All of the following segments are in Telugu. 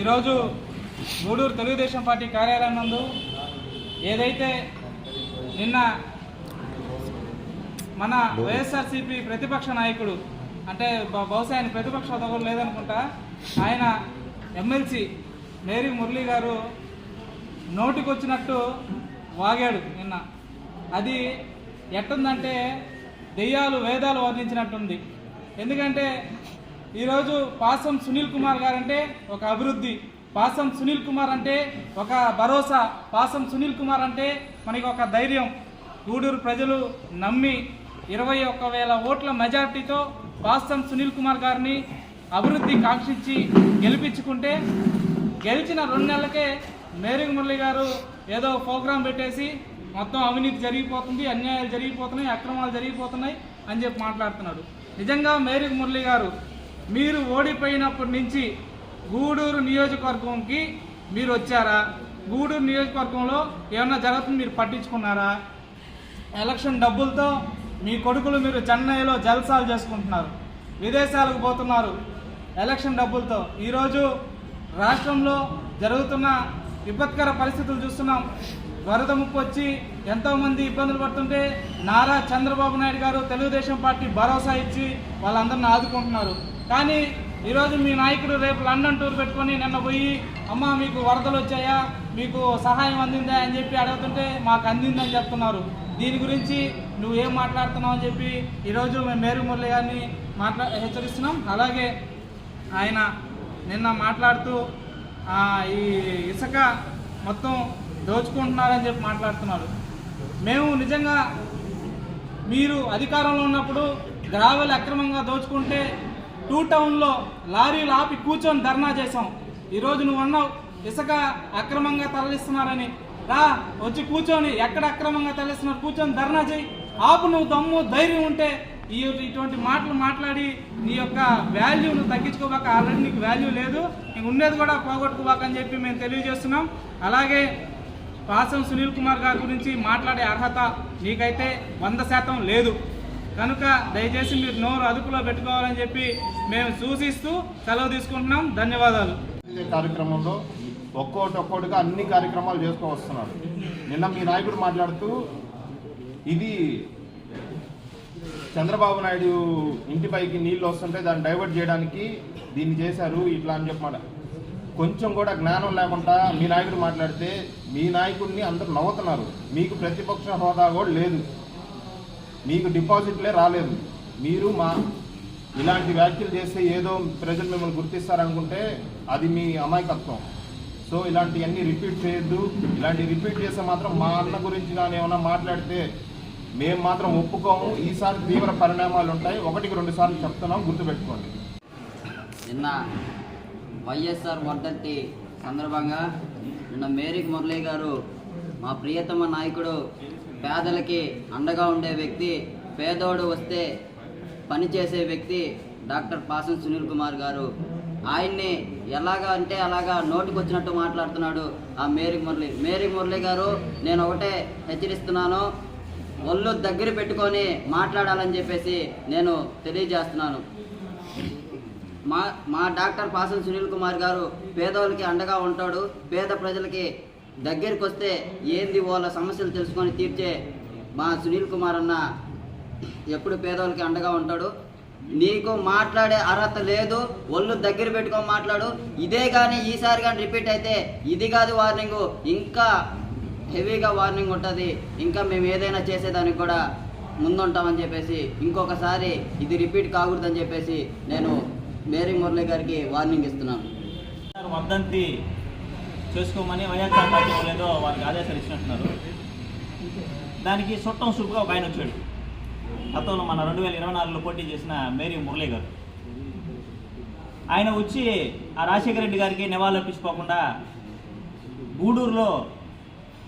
ఈరోజు గూడూరు తెలుగుదేశం పార్టీ కార్యాలయం నందు ఏదైతే నిన్న మన వైఎస్ఆర్సీపీ ప్రతిపక్ష నాయకుడు అంటే బహుశా ఆయన ప్రతిపక్ష హోదా లేదనుకుంటా ఆయన ఎమ్మెల్సీ మేరీ మురళి గారు నోటికొచ్చినట్టు వాగాడు నిన్న. అది ఎట్టుందంటే దెయ్యాలు వేదాలు వర్ణించినట్టుంది. ఎందుకంటే ఈరోజు పాసం సునీల్ కుమార్ గారు అంటే ఒక అభివృద్ధి. పాసం సునీల్ కుమార్ అంటే ఒక భరోసా. పాసం సునీల్ కుమార్ అంటే మనకి ఒక ధైర్యం. గూడూరు ప్రజలు నమ్మి ఇరవై ఒక్క వేల ఓట్ల మెజార్టీతో పాసం సునీల్ కుమార్ గారిని అభివృద్ధి కాంక్షించి గెలిపించుకుంటే గెలిచిన రెండు నెలలకే మేరీ మురళి గారు ఏదో ప్రోగ్రాం పెట్టేసి మొత్తం అవినీతి జరిగిపోతుంది అన్యాయాలు జరిగిపోతున్నాయి అక్రమాలు జరిగిపోతున్నాయి అని చెప్పి మాట్లాడుతున్నాడు. నిజంగా మేరీ మురళి గారు మీరు ఓడిపోయినప్పటి నుంచి గూడూరు నియోజకవర్గంకి మీరు వచ్చారా? గూడూరు నియోజకవర్గంలో ఏమన్నా జరుగుతుంది మీరు పట్టించుకున్నారా? ఎలక్షన్ డబ్బులతో మీ కొడుకులు మీరు చెన్నైలో జల్సాలు చేసుకుంటున్నారు. విదేశాలకు పోతున్నారు. ఎలక్షన్ డబ్బులతో. ఈరోజు రాష్ట్రంలో జరుగుతున్న విపత్కర పరిస్థితులు చూస్తున్నాం. వరద ముప్పు వచ్చి ఎంతోమంది ఇబ్బందులు పడుతుంటే నారా చంద్రబాబు నాయుడు గారు తెలుగుదేశం పార్టీ భరోసా ఇచ్చి వాళ్ళందరిని ఆదుకుంటున్నారు. కానీ ఈరోజు మీ నాయకుడు రేపు లండన్ టూర్ పెట్టుకొని నిన్న పోయి అమ్మ మీకు వరదలు వచ్చాయా? మీకు సహాయం అందిందా? అని చెప్పి అడుగుతుంటే మాకు అందిందని చెప్తున్నారు. దీని గురించి నువ్వు ఏం మాట్లాడుతున్నావు అని చెప్పి ఈరోజు మేము మేరు మురళి గారిని మాట్లా హెచ్చరిస్తున్నాం. అలాగే ఆయన నిన్న మాట్లాడుతూ ఈ ఇసుక మొత్తం దోచుకుంటున్నారని చెప్పి మాట్లాడుతున్నారు. మేము నిజంగా మీరు అధికారంలో ఉన్నప్పుడు గ్రావెల్ అక్రమంగా దోచుకుంటే టూ టౌన్లో లారీలు ఆపి కూర్చొని ధర్నా చేసాం ఈరోజు నువ్వు అన్నావు ఇసుక అక్రమంగా తరలిస్తున్నారని. రా వచ్చి కూర్చొని ఎక్కడ అక్రమంగా తరలిస్తున్నారు? కూర్చొని ధర్నా చేయి. ఆపు నువ్వు దమ్ము ధైర్యం ఉంటే ఈ ఇటువంటి మాటలు మాట్లాడి నీ యొక్క వాల్యూను తగ్గించుకోబాక ఆల్రెడీ నీకు వాల్యూ లేదు. నీకు ఉండేది కూడా పోగొట్టుకోబాక అని చెప్పి మేము తెలియజేస్తున్నాం. అలాగే పాసం సునీల్ కుమార్ గారి గురించి మాట్లాడే అర్హత నీకైతే వంద శాతం లేదు. కనుక దయచేసి మీరు నోరు అదుపులో పెట్టుకోవాలని చెప్పి మేము సూచిస్తూ సెలవు తీసుకుంటున్నాం. ధన్యవాదాలు. కార్యక్రమంలో ఒక్కోటి ఒక్కోటిగా అన్ని కార్యక్రమాలు చేసుకో వస్తున్నారు. నిన్న మీ నాయకుడు మాట్లాడుతూ ఇది చంద్రబాబు నాయుడు ఇంటిపైకి నీళ్ళు వస్తుంటే దాన్ని డైవర్ట్ చేయడానికి దీన్ని చేశారు ఇట్లా అని చెప్పమాట. కొంచెం కూడా జ్ఞానం లేకుండా మీ నాయకుడు మాట్లాడితే మీ నాయకుడిని అందరూ నవ్వుతున్నారు. మీకు ప్రతిపక్ష హోదా కూడా లేదు. మీకు డిపాజిట్లే రాలేదు. మీరు మా ఇలాంటి వ్యాఖ్యలు చేస్తే ఏదో ప్రజలు మిమ్మల్ని గుర్తిస్తారనుకుంటే అది మీ అమాయకత్వం. సో ఇలాంటివన్నీ రిపీట్ చేయొద్దు. ఇలాంటి రిపీట్ చేస్తే మాత్రం మా అన్న గురించి కానీ ఏమైనా మాట్లాడితే మేము మాత్రం ఒప్పుకోము. ఈసారి తీవ్ర పరిణామాలు ఉంటాయి. ఒకటికి రెండు సార్లు చెప్తున్నాం. గుర్తుపెట్టుకోండి. నిన్న వైఎస్ఆర్ వర్ధంతి సందర్భంగా నిన్న మేరీక్ మురళి గారు మా ప్రియతమ నాయకుడు పేదలకి అండగా ఉండే వ్యక్తి పేదోడు వస్తే పనిచేసే వ్యక్తి డాక్టర్ పాసన్ సునీల్ కుమార్ గారు. ఆయన్ని ఎలాగా అంటే అలాగా నోటికి వచ్చినట్టు మాట్లాడుతున్నాడు ఆ మేరీ మురళి. మేరీ మురళి గారు నేను ఒకటే హెచ్చరిస్తున్నాను ఒళ్ళు దగ్గర పెట్టుకొని మాట్లాడాలని చెప్పేసి నేను తెలియజేస్తున్నాను. మా మా డాక్టర్ పాసన్ సునీల్ కుమార్ గారు పేదోళ్ళకి అండగా ఉంటాడు పేద ప్రజలకి దగ్గరికి వస్తే ఏంది వాళ్ళ సమస్యలు తెలుసుకొని తీర్చే మా సునీల్ కుమార్ అన్న ఎప్పుడు పేదోళ్ళకి అండగా ఉంటాడు. నీకు మాట్లాడే అర్హత లేదు ఒళ్ళు దగ్గర పెట్టుకొని మాట్లాడు. ఇదే కానీ ఈసారి కానీ రిపీట్ అయితే ఇది కాదు వార్నింగ్ ఇంకా హెవీగా వార్నింగ్ ఉంటుంది. ఇంకా మేము ఏదైనా చేసేదానికి కూడా ముందుంటామని చెప్పేసి ఇంకొకసారి ఇది రిపీట్ కాకూడదని చెప్పేసి నేను మేరీ మురళి గారికి వార్నింగ్ ఇస్తున్నాను. వద్దంతి చేసుకోమని వైఎస్ఆర్ పార్టీ వాళ్ళు ఏదో వారికి ఆదేశాలు ఇచ్చినట్టున్నారు. దానికి చుట్టం సూపుగా ఒక ఆయన వచ్చాడు. అతను మన రెండు వేల ఇరవై నాలుగులో పోటీ చేసిన మేరీ మురళీ గారు. ఆయన వచ్చి ఆ రాజశేఖర రెడ్డి గారికి నివాళులర్పించుకోకుండా గూడూరులో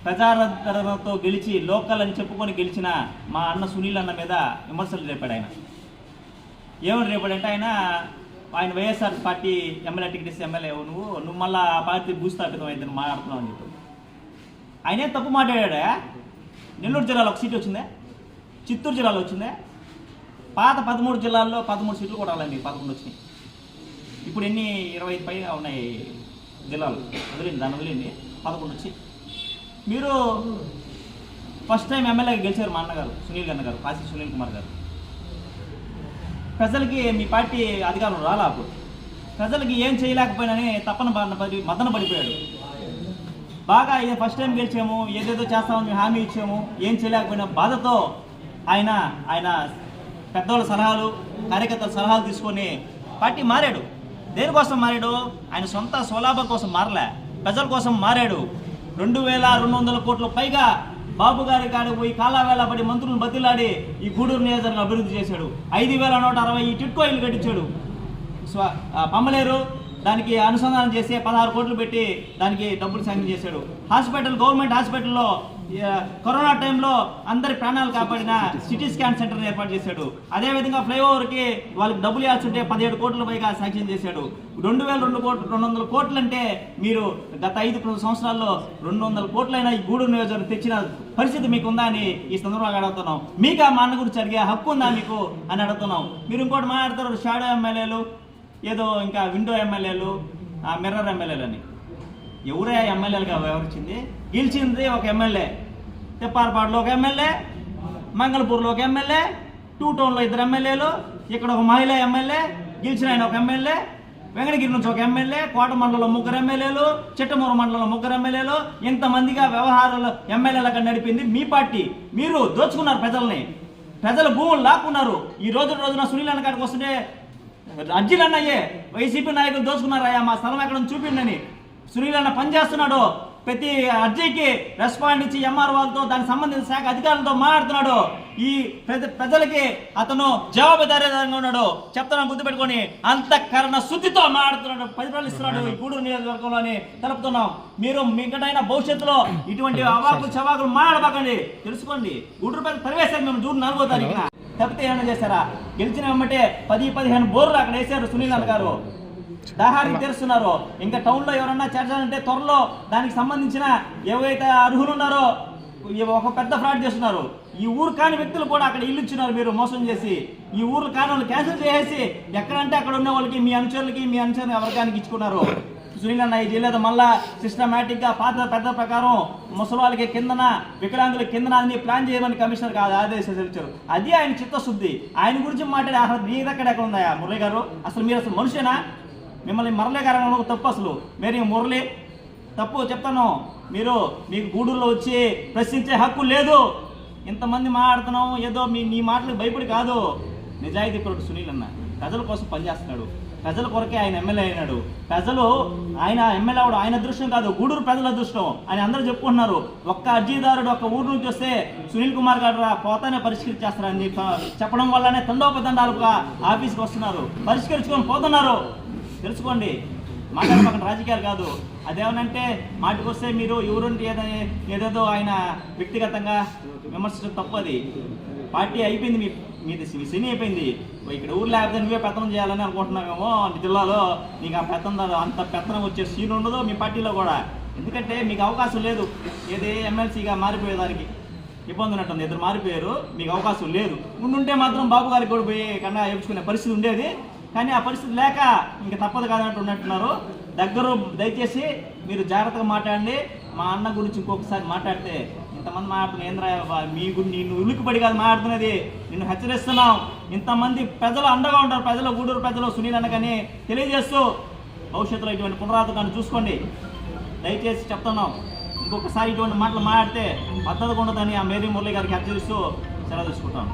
ప్రజాదరణతో గెలిచి లోకల్ అని చెప్పుకొని గెలిచిన మా అన్న సునీల్ అన్న మీద విమర్శలు రేపాడు ఆయన. ఏమని రేపాడంటే ఆయన ఆయన వైఎస్ఆర్ పార్టీ ఎమ్మెల్యే టికెట్ ఇస్తే ఎమ్మెల్యే నువ్వు. నువ్వు మళ్ళీ ఆ పార్టీ భూస్థాపితం అయితే మాట్లాడుతున్నావు అని చెప్పి. ఆయనే తప్పు మాట్లాడా నెల్లూరు జిల్లాలో ఒక సీట్ వచ్చిందే? చిత్తూరు జిల్లాలో వచ్చిందే? పాత పదమూడు జిల్లాల్లో పదమూడు సీట్లు కూడా రాలేదు మీకు పదకొండు వచ్చినాయి. ఇప్పుడు ఎన్ని? ఇరవై ఐదు పైగా ఉన్నాయి జిల్లాలో. వదిలింది దాన్ని వదిలింది. పదకొండు వచ్చి. మీరు ఫస్ట్ టైం ఎమ్మెల్యేగా గెలిచారు మా అన్నగారు సునీల్ గన్న గారు కాశీ సునీల్ కుమార్ గారు. ప్రజలకి మీ పార్టీ అధికారం రాలా ప్రజలకి ఏం చేయలేకపోయినని తప్పన పడి మదన పడిపోయాడు. బాగా ఇది ఫస్ట్ టైం గెలిచాము ఏదేదో చేస్తామని హామీ ఇచ్చాము ఏం చేయలేకపోయినా బాధతో ఆయన ఆయన పెద్దవాళ్ళ సలహాలు కార్యకర్తల సలహాలు తీసుకొని పార్టీ మారాడు. దేనికోసం మారాడు? ఆయన సొంత స్వలాభం కోసం మారలే. ప్రజల కోసం మారాడు. రెండు వేల రెండు వందల కోట్ల పైగా బాబు గారి కాడ పోయి కాలావేళ పడి మంత్రులను బతిలాడి ఈ గూడూరు నియోజకవర్గం అభివృద్ధి చేశాడు. ఐదు వేల నూట అరవై ఈ టిట్కో ఇల్లు కట్టించాడు. స్వ ఆ, పమ్మలేరు దానికి అనుసంధానం చేసి పదహారు కోట్లు పెట్టి దానికి డబ్బులు శాంక్షన్ చేశాడు. హాస్పిటల్ గవర్నమెంట్ హాస్పిటల్లో కరోనా టైంలో అందరి ప్రాణాలు కాపాడిన సిటీ స్కాన్ సెంటర్ ఏర్పాటు చేశాడు. అదేవిధంగా ఫ్లైఓవర్కి వాళ్ళకి డబ్బులు ఇవ్వాల్సింటే పదిహేడు కోట్ల పైగా శాంక్షన్ చేశాడు. రెండు వేల రెండు కోట్లు రెండు వందల కోట్లు అంటే మీరు గత ఐదు సంవత్సరాల్లో రెండు వందల కోట్లైనా ఈ గూడూరు నియోజకవర్గం తెచ్చిన పరిస్థితి మీకు ఉందా అని ఈ సందర్భంగా అడుగుతున్నాం. మీకు ఆ మా అన్న గురించి అడిగే హక్కు ఉందా మీకు అని అడుగుతున్నాం. మీరు ఇంకోటి మాట్లాడతారు షాడో ఎమ్మెల్యేలు ఏదో ఇంకా విండో ఎమ్మెల్యేలు ఆ మిర్రర్ ఎమ్మెల్యేలు అని ఎవరే ఎమ్మెల్యేలుగా వ్యవహరించింది? గెలిచింది ఒక ఎమ్మెల్యే. తెప్పారపాడులో ఒక ఎమ్మెల్యే మంగళపూర్లో ఒక ఎమ్మెల్యే టూ టౌన్లో ఇద్దరు ఎమ్మెల్యేలు ఇక్కడ ఒక మహిళ ఎమ్మెల్యే గెలిచిన ఆయన ఒక ఎమ్మెల్యే వెంకటగిరి నుంచి ఒక ఎమ్మెల్యే కోట మండలంలో ముగ్గురు ఎమ్మెల్యేలు చిట్టమూరు మండలంలో ముగ్గురు ఎమ్మెల్యేలు ఇంతమందిగా వ్యవహారాలు ఎమ్మెల్యేలుగా నడిపింది మీ పార్టీ. మీరు దోచుకున్నారు ప్రజల్ని. ప్రజల భూములు లాక్కున్నారు. ఈ రోజు రోజున సునీల్ అన్న కాడికి వస్తుంటే అర్జీలు అన్నయ్యే వైసీపీ నాయకులు దోచుకున్నారయ్యా మా స్థలం ఎక్కడ చూపిండని సునీల్ అన్న పనిచేస్తున్నాడు ప్రతి అర్జీకి రెస్పాండ్ ఇచ్చి ఎంఆర్ వాళ్ళతో దానికి సంబంధించిన శాఖ అధికారులతో మాట్లాడుతున్నాడు. ఈ ప్రజ- ప్రజలకి అతను జవాబుదారీదారంగా ఉన్నాడు. చెప్తాను గుర్తుపెట్టుకొని అంతఃకరణ శుద్ధితో మాట్లాడుతున్నాడు. పరిపాలిస్తున్నాడు ఈ గూడూరు నియోజకవర్గంలో అని తెలుపుతున్నాం. మీరు మీకటైనా భవిష్యత్తులో ఇటువంటి అవాకులు చవాకులు మాట్లాడబాకండి తెలుసుకోండి. గూడూరు పరివేశారు మేము జూన్ నాలుగో తారీఖున. తప్పితే ఏమైనా చేశారా? గెలిచిన వెంబటే పది పదిహేను బోర్లు అక్కడ వేశారు సునీల్ అన్న గారు. దాహారికి తెరుస్తున్నారు. ఇంకా టౌన్లో ఎవరన్నా చేర్చాలంటే త్వరలో దానికి సంబంధించిన ఏవైతే అర్హులు ఉన్నారో ఒక పెద్ద ఫ్రాడ్ చేస్తున్నారు. ఈ ఊరు కాని వ్యక్తులు కూడా అక్కడ ఇల్లు ఇచ్చినారు మీరు మోసం చేసి. ఈ ఊర్లు కాని వాళ్ళు క్యాన్సిల్ చేసేసి ఎక్కడంటే అక్కడ ఉన్న వాళ్ళకి మీ అనుచరులకి మీ అనుచరులు ఎవరికానికి ఇచ్చుకున్నారు. సునీలన్న అన్న ఈ జిల్లాలో మళ్ళా సిస్టమేటిక్గా పాత పెద్ద ప్రకారం ముసలి వాళ్ళకి కిందన వికలాంగుల కిందన అన్ని ప్లాన్ చేయమని కమిషనర్ కాదు ఆదేశాలు ఇచ్చారు అది ఆయన చిత్తశుద్ధి. ఆయన గురించి మాట్లాడే అసలు మీ దగ్గర ఎక్కడ ఉందా మురళి గారు? అసలు మీరు అసలు మనుషేనా? మిమ్మల్ని మరలేకరంలో తప్పు అసలు. మీరు మురళి. తప్పు చెప్తాను. మీరు మీకు గూడూరులో వచ్చి ప్రశ్నించే హక్కు లేదు. ఇంతమంది మాట్లాడుతున్నాం. ఏదో మీ మీ మాటలకు భయపడి కాదు. నిజాయితీ పరుడు సునీల్ అన్న ప్రజల కోసం పనిచేస్తున్నాడు. ప్రజల కొరకే ఆయన ఎమ్మెల్యే అయినాడు. ప్రజలు ఆయన ఎమ్మెల్యే అవడం ఆయన అదృష్టం కాదు. గూడూరు ప్రజల అదృష్టం. అని అందరూ చెప్పుకుంటున్నారు. ఒక్క అర్జీదారుడు ఒక్క ఊరు నుంచి వస్తే సునీల్ కుమార్ గారు రా పోతానే పరిష్కరించేస్తారని చెప్పడం వల్లనే తండోపదండాలుగా ఆఫీస్కి వస్తున్నారు. పరిష్కరించుకొని పోతున్నారు. తెలుసుకోండి. మాట్లాడమాకండి రాజకీయాలు కాదు. అదేమనంటే మాటికి వస్తే మీరు ఎవరుంటే ఏదో- ఏదేదో ఆయన వ్యక్తిగతంగా విమర్శించడం తప్పది. పార్టీ అయిపోయింది మీ మీది సినీ అయిపోయింది. ఇక్కడ ఊరు లేకపోతే నువ్వే పెత్తనం చేయాలని అనుకుంటున్నామేమో జిల్లాలో. నీకు ఆ పెత్తనం అంత పెత్తనం వచ్చే సీన్ ఉండదు మీ పార్టీలో కూడా. ఎందుకంటే మీకు అవకాశం లేదు. ఏది ఎమ్మెల్సీగా మారిపోయేదానికి ఇబ్బంది ఉన్నట్టుంది. ఇద్దరు మారిపోయారు. మీకు అవకాశం లేదు. ఉండుంటే మాత్రం బాబు గారికి కూడా పోయి కన్నా ఏపించుకునే పరిస్థితి ఉండేది. కానీ ఆ పరిస్థితి లేక ఇంక తప్పదు కాదంటూ ఉన్నట్టున్నారు. దగ్గర దయచేసి మీరు జాగ్రత్తగా మాట్లాడండి. మా అన్న గురించి ఇంకొకసారి మాట్లాడితే ఇంతమంది మాట్లాడుతున్న ఏంద్రా మీ గురి నిన్ను ఉలికిపడి కాదు మాట్లాడుతున్నది. నిన్ను హెచ్చరిస్తున్నాం. ఇంతమంది ప్రజలు అండగా ఉంటారు. ప్రజలు గూడూరు ప్రజలు సునీల్ అన్న కానీ తెలియజేస్తూ భవిష్యత్తులో ఇటువంటి పునరావృతాన్ని చూసుకోండి. దయచేసి చెప్తున్నాం. ఇంకొకసారి ఇటువంటి మాటలు మాట్లాడితే పద్ధతి ఉండదని ఆ మేరీ మురళి గారికి హెచ్చరిస్తూ సెలవు తీసుకుంటాను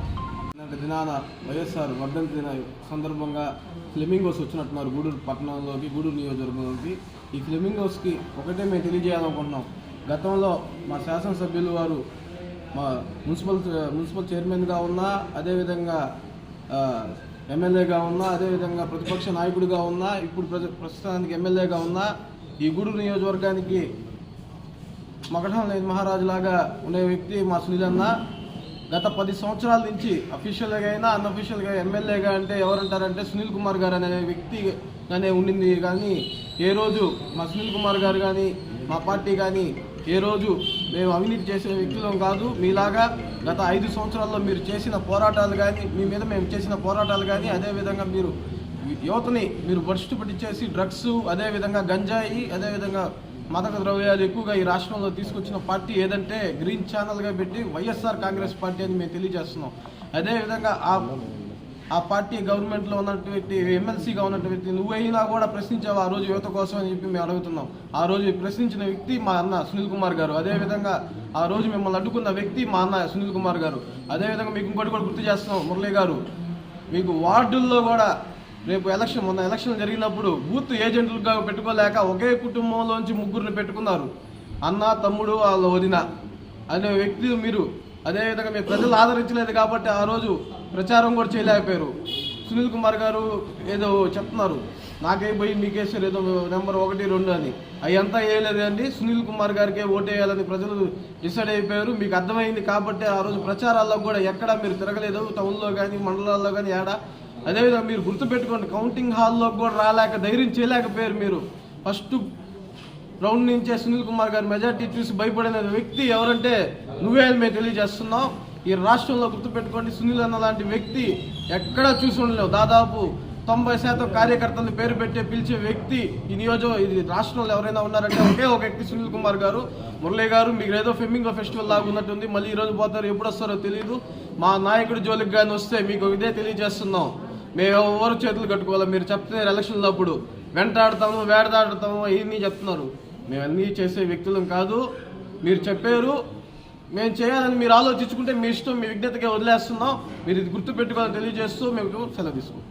దినాన వైఎస్ఆర్ వర్ధంతి దిన సందర్భంగా ఫ్లెమింగోస్ వచ్చినట్టున్నారు గూడూరు పట్టణంలోకి గూడూరు నియోజకవర్గంలోకి. ఈ ఫ్లెమింగోస్కి ఒకటే మేము తెలియజేయాలనుకుంటున్నాం. గతంలో మా శాసనసభ్యులు వారు మా మున్సిపల్ మున్సిపల్ చైర్మన్గా ఉన్నా అదేవిధంగా ఎమ్మెల్యేగా ఉన్నా అదేవిధంగా ప్రతిపక్ష నాయకుడిగా ఉన్నా ఇప్పుడు ప్రజ ప్రస్తుతానికి ఎమ్మెల్యేగా ఉన్నా ఈ గూడూరు నియోజకవర్గానికి మగఢం మహారాజు లాగా ఉండే వ్యక్తి మా సునీల్ అన్న గత పది సంవత్సరాల నుంచి అఫీషియల్గా అయినా అన్అఫీషియల్గా ఎమ్మెల్యేగా అంటే ఎవరంటారంటే సునీల్ కుమార్ గారు అనే వ్యక్తి గానే ఉండింది. కానీ ఏ రోజు మా సునీల్ కుమార్ గారు కానీ మా పార్టీ కానీ ఏ రోజు మేము అవినీతి చేసే వ్యక్తులం కాదు. మీలాగా గత ఐదు సంవత్సరాల్లో మీరు చేసిన పోరాటాలు కానీ మీ మీద మేము చేసిన పోరాటాలు కానీ అదేవిధంగా మీరు యువతని మీరు భ్రష్టు పట్టించేసి డ్రగ్స్ అదేవిధంగా గంజాయి అదేవిధంగా మదక ద్రవ్యాలు ఎక్కువగా ఈ రాష్ట్రంలో తీసుకొచ్చిన పార్టీ ఏదంటే గ్రీన్ ఛానల్గా పెట్టి వైఎస్ఆర్ కాంగ్రెస్ పార్టీ అని మేము తెలియజేస్తున్నాం. అదేవిధంగా ఆ ఆ పార్టీ గవర్నమెంట్లో ఉన్నటువంటి ఎమ్మెల్సీగా ఉన్నటువంటి నువ్వైనా కూడా ప్రశ్నించావు ఆ రోజు యువత కోసం అని చెప్పి మేము అడుగుతున్నాం. ఆ రోజు ప్రశ్నించిన వ్యక్తి మా అన్న సునీల్ కుమార్ గారు. అదేవిధంగా ఆ రోజు మిమ్మల్ని అడ్డుకున్న వ్యక్తి మా అన్న సునీల్ కుమార్ గారు. అదేవిధంగా మీకు ఇంకోటి కూడా గుర్తు చేస్తున్నాం మురళీ గారు. మీకు వార్డుల్లో కూడా రేపు ఎలక్షన్ మొన్న ఎలక్షన్ జరిగినప్పుడు బూత్ ఏజెంట్లుగా పెట్టుకోలేక ఒకే కుటుంబంలోంచి ముగ్గురిని పెట్టుకున్నారు. అన్న తమ్ముడు వాళ్ళ వదిన. అనే వ్యక్తి మీరు అదేవిధంగా మీ ప్రజలు ఆదరించలేదు కాబట్టి ఆ రోజు ప్రచారం కూడా చేయలేకపోయారు. సునీల్ కుమార్ గారు ఏదో చెప్తున్నారు. నాకే పోయి మీకేసారు ఏదో నెంబర్ ఒకటి రెండు అని. అయ్యంతా వేయలేదు అండి. సునీల్ కుమార్ గారికే ఓటేయాలని ప్రజలు డిసైడ్ అయిపోయారు. మీకు అర్థమైంది కాబట్టి ఆ రోజు ప్రచారాల్లో కూడా ఎక్కడా మీరు తిరగలేదు. టౌన్లో కానీ మండలాల్లో కానీ ఏడా అదేవిధంగా మీరు గుర్తుపెట్టుకోండి కౌంటింగ్ హాల్లో కూడా రాలేక ధైర్యం చేయలేకపోయారు మీరు. ఫస్ట్ రౌండ్ నుంచే సునీల్ కుమార్ గారి మెజార్టీ చూసి భయపడిన వ్యక్తి ఎవరంటే నువ్వే అని మేము తెలియజేస్తున్నాం. ఈ రాష్ట్రంలో గుర్తుపెట్టుకోండి సునీల్ అన్న లాంటి వ్యక్తి ఎక్కడా చూసి ఉండలేవు. దాదాపు తొంభై శాతం కార్యకర్తలను పేరు పెట్టే పిలిచే వ్యక్తి ఈ నియోజక ఇది రాష్ట్రంలో ఎవరైనా ఉన్నారంటే ఒకే ఒక వ్యక్తి సునీల్ కుమార్ గారు. మురళీ గారు మీకు ఏదో ఫెమింగో ఫెస్టివల్ లాగా ఉన్నట్టుంది. మళ్ళీ ఈ రోజు పోతారు ఎప్పుడు వస్తారో తెలియదు మా నాయకుడి జోలికి కానీ వస్తే మీకు ఇదే తెలియజేస్తున్నాం. మేము ఎవరు చేతులు కట్టుకోవాలి? మీరు చెప్తున్నారు ఎలక్షన్లు అప్పుడు. వెంటాడతాము వేడదాడతాము ఇవన్నీ చెప్తున్నారు. మేము అన్నీ చేసే వ్యక్తులం కాదు. మీరు చెప్పారు. మేము చేయాలని మీరు ఆలోచించుకుంటే మీ ఇష్టం మీ విజ్ఞతగా వదిలేస్తున్నాం. మీరు ఇది గుర్తుపెట్టుకోవాలని తెలియజేస్తూ మేము సెలవు తీసుకుంటాం